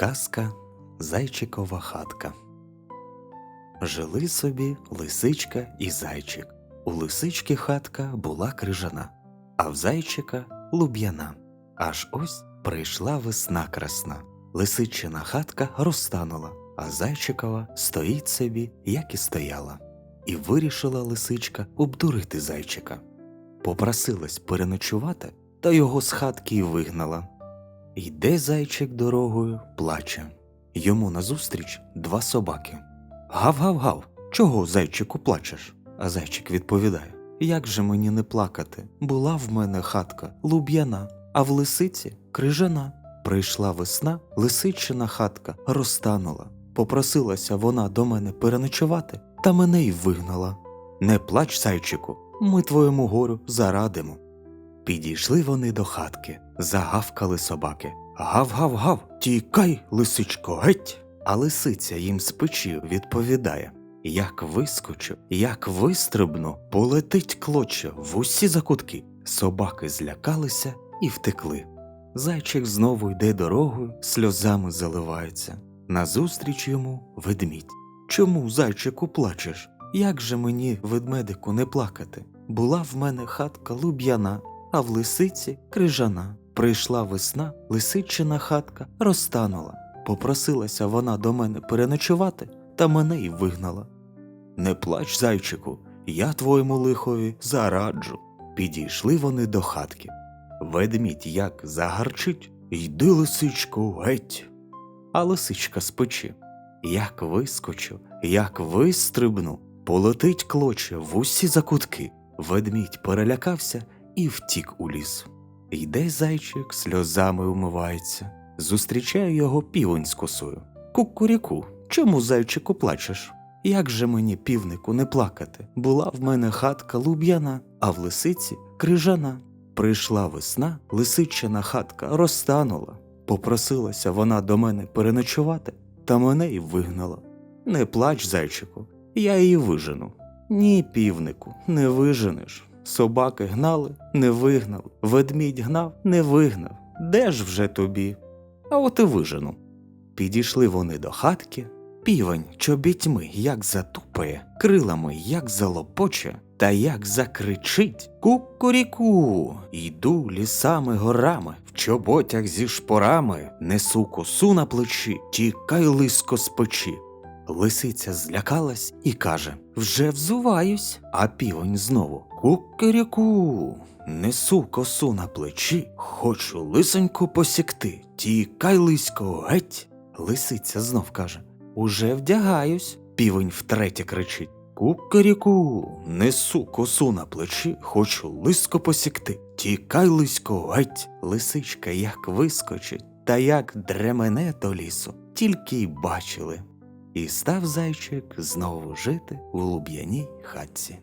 Казка Зайчикова хатка. Жили собі лисичка і зайчик. У лисички хатка була крижана, а в зайчика луб'яна. Аж ось прийшла весна красна. Лисичина хатка розтанула, а зайчикова стоїть собі, як і стояла. І вирішила лисичка обдурити зайчика. Попросилась переночувати, та його з хатки й вигнала. Йде зайчик дорогою, плаче. Йому назустріч два собаки. Гав-гав-гав, чого, зайчику, плачеш? А зайчик відповідає: Як же мені не плакати? Була в мене хатка луб'яна, а в лисиці крижана. Прийшла весна, лисичина хатка розтанула. Попросилася вона до мене переночувати, та мене й вигнала. Не плач, зайчику, ми твоєму горю зарадимо. Підійшли вони до хатки, загавкали собаки. Гав-гав-гав, тікай, лисичко, геть. А лисиця їм з печі відповідає Як вискочу, як вистрибну, полетить клоча в усі закутки. Собаки злякалися і втекли. Зайчик знову йде дорогою, сльозами заливається. Назустріч йому ведмідь. Чому, зайчику, плачеш? Як же мені, ведмедику, не плакати? Була в мене хатка луб'яна, а в лисиці крижана. Прийшла весна, лисичина хатка розтанула. Попросилася вона до мене переночувати, та мене й вигнала. Не плач, зайчику, я твоєму лихові зараджу. Підійшли вони до хатки. Ведмідь як загарчить, йди, лисичко, геть. А лисичка з печі. Як вискочу, як вистрибну, полетить клоче в усі закутки. Ведмідь перелякався і втік у ліс. Йде зайчик, сльозами умивається, зустрічає його півень з косою. Кукуріку, чому зайчику плачеш? Як же мені, півнику, не плакати? Була в мене хатка луб'яна, а в лисиці крижана. Прийшла весна, лисичина хатка розтанула. Попросилася вона до мене переночувати, та мене й вигнала. Не плач, зайчику, я її вижену. Ні, півнику, не виженеш. Собаки гнали, не вигнав, ведмідь гнав, не вигнав. Де ж вже тобі? А от і вижену. Підійшли вони до хатки. Півень чобітьми як затупає, крилами як залопоче, та як закричить Кукуріку. Йду лісами горами, в чоботях зі шпорами, несу косу на плечі, тікай лиско з печі. Лисиця злякалась і каже Вже взуваюсь. А півень знову Кукуріку. Несу косу на плечі, хочу лисоньку посікти. Тікай лисько, геть. Лисиця знов каже Уже вдягаюсь. Півень втретє кричить Кукаріку, несу косу на плечі, хочу лиско посікти. Тікай, лисько, геть. Лисичка як вискочить, та як дремене до лісу, тільки й бачили. І став зайчик знову жити у луб'яній хатці.